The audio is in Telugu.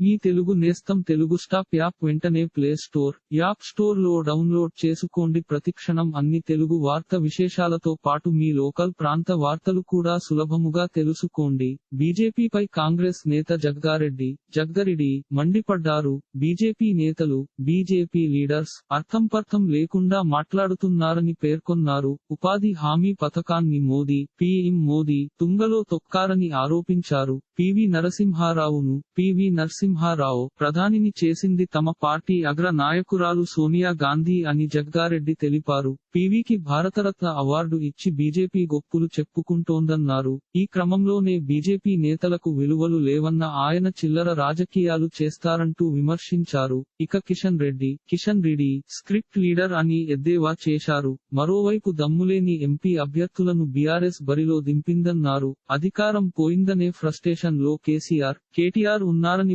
మీ తెలుగు నేస్తం తెలుగు స్టాప్ యాప్ వెంటనే ప్లే స్టోర్ యాప్ స్టోర్లో డౌన్లోడ్ చేసుకోండి. ప్రతిక్షణం అన్ని తెలుగు వార్త విశేషాలతో పాటు మీ లోకల్ ప్రాంత వార్తలు కూడా సులభముగా తెలుసుకోండి. బీజేపీపై కాంగ్రెస్ నేత జగ్గారెడ్డి జగ్గరెడ్డి మండిపడ్డారు. బీజేపీ నేతలు బీజేపీ లీడర్స్ అర్థంపర్థం లేకుండా మాట్లాడుతున్నారని పేర్కొన్నారు. ఉపాధి హామీ పథకాన్ని మోదీ పీఎం మోదీ తుంగలో తొక్కారని ఆరోపించారు. పివి నరసింహారావును పివి నరసింహారావు ప్రధానిని చేసింది తమ పార్టీ అగ్ర నాయకురాలు సోనియా గాంధీ అని జగ్గారెడ్డి తెలిపారు. పివికి భారతరత్న అవార్డు ఇచ్చి బీజేపీ గొప్పులు చెప్పుకుంటోందన్నారు. ఈ క్రమంలోనే బీజేపీ నేతలకు విలువలు లేవన్న ఆయన చిల్లర రాజకీయాలు చేస్తారంటూ విమర్శించారు. ఇక కిషన్ రెడ్డి కిషన్ రెడ్డి స్క్రిప్ట్ లీడర్ అని ఎద్దేవా చేశారు. మరోవైపు దమ్ములేని ఎంపీ అభ్యర్థులను బీఆర్ఎస్ బరిలో దింపిందన్నారు. అధికారం పోయిందనే ఫ్రస్టేషన్లో కేసీఆర్ కేటీఆర్ ఉన్నారని